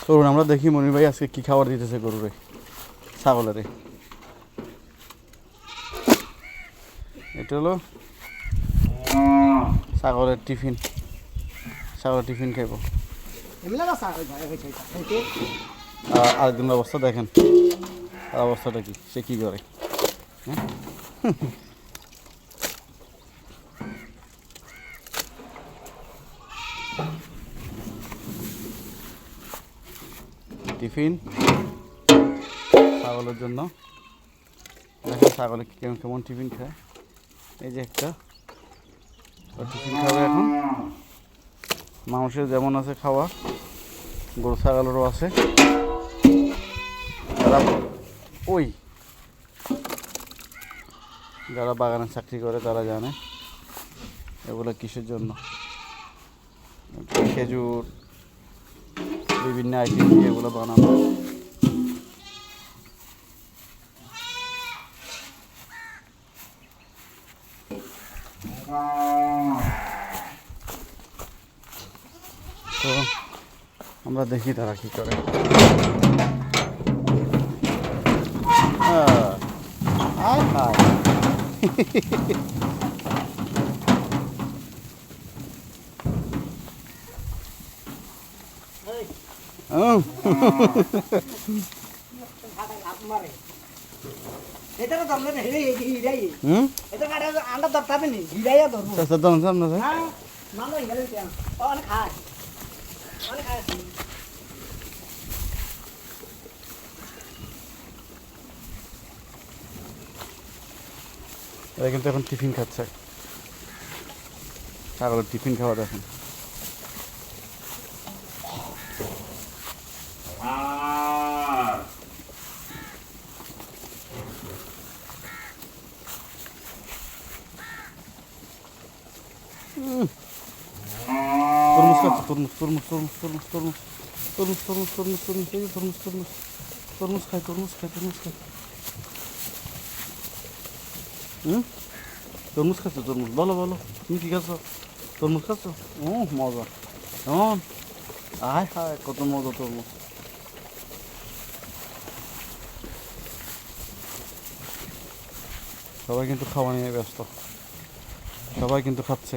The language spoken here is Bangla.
করুন আমরা দেখি মনির ভাই আজকে কি খাবার দিতেছে গরুরে ছাগলেরে এটা হলো ছাগলের টিফিন ছাগলের টিফিন খাইব আরেকদিনের অবস্থা দেখেন তার অবস্থাটা কি, সে কি করে হ্যাঁ? টিফিন। ছাগলের জন্য। দেখেন ছাগলে কেমন কেমন টিফিন খায়। এই যে একটা। টিফিন খাবে এখন। মানুষের যেমন আছে খাওয়া, গরু ছাগলেরও আছে। যারা ওই যারা বাগানে চাকরি করে, তারা জানে এগুলো কিসের জন্য। খেজুর বিভিন্ন আইটেম এগুলো বানানো তো আমরা দেখি তারা কি করে। হায় এরা কিন্তু এখন টিফিন খাচ্ছে। ছাগলের টিফিন খাওয়া দেখেন। R. Turmuş kaçtı turmuş turmuş turmuş turmuş turmuş turmuş turmuş turmuş turmuş iyi turmuş turmuş turmuş kay turmuş kay turmuş kay Hı? Turmuş kaçtı turmuş bala bala şimdi kaçtı turmuş kaçtı oh maza tamam ay hay kotun maza turmuş সবাই কিন্তু খাওয়া নিয়ে ব্যস্ত। সবাই কিন্তু খাচ্ছে।